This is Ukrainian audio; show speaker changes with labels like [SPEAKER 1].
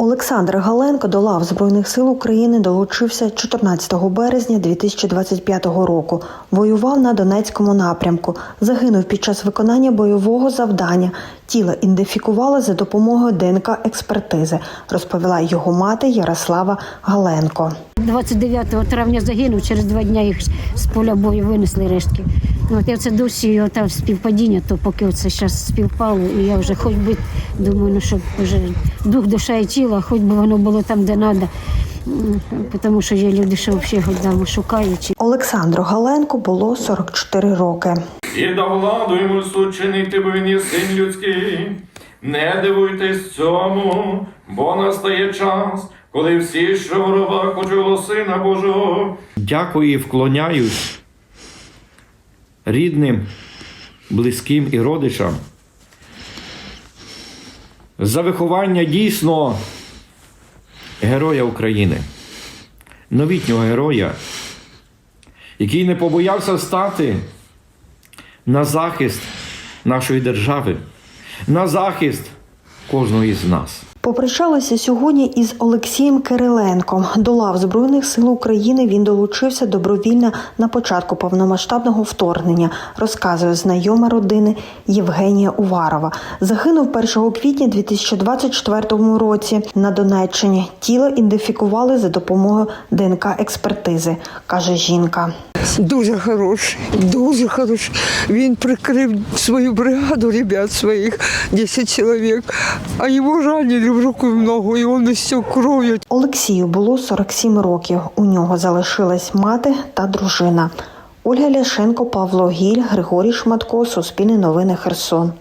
[SPEAKER 1] Олександр Галенко до лав Збройних сил України долучився 14 березня 2025 року. Воював на Донецькому напрямку. Загинув під час виконання бойового завдання. Тіло ідентифікували за допомогою ДНК експертизи, розповіла його мати Ярослава Галенко.
[SPEAKER 2] 29 травня загинув, через два дні їх з поля бою винесли рештки. Ну, От я це досі там співпадіння, то поки це зараз співпало, і я вже хоч би думаю, ну щоб вже дух, душа і тіло, хоч би воно було там, де треба. Тому що є люди, що взагалі там шукають.
[SPEAKER 1] Олександру Галенко було 44 роки.
[SPEAKER 3] І до владу йому суд чинити бо він є син людський. Не дивуйтесь цьому, бо настає час, коли всі, що ворога хочуть Сина Божого.
[SPEAKER 4] Дякую і вклоняюсь рідним, близьким і родичам за виховання дійсно героя України, новітнього героя, який не побоявся стати на захист нашої держави, на захист кожного із нас.
[SPEAKER 1] Попрощалися сьогодні із Олексієм Кириленком. До лав Збройних сил України він долучився добровільно на початку повномасштабного вторгнення, розказує знайома родини Євгенія Уварова. Загинув 1 квітня 2024 році на Донеччині. Тіло ідентифікували за допомогою ДНК експертизи, каже жінка.
[SPEAKER 5] Дуже хороший, дуже хороший. Він прикрив свою бригаду ребят своїх, 10 чоловік, а його ранили в руку і в ногу, і він все кров'ю.
[SPEAKER 1] Олексію було 47 років. У нього залишилась мати та дружина. Ольга Ляшенко, Павло Гіль, Григорій Шматко, Суспільне новини Херсон.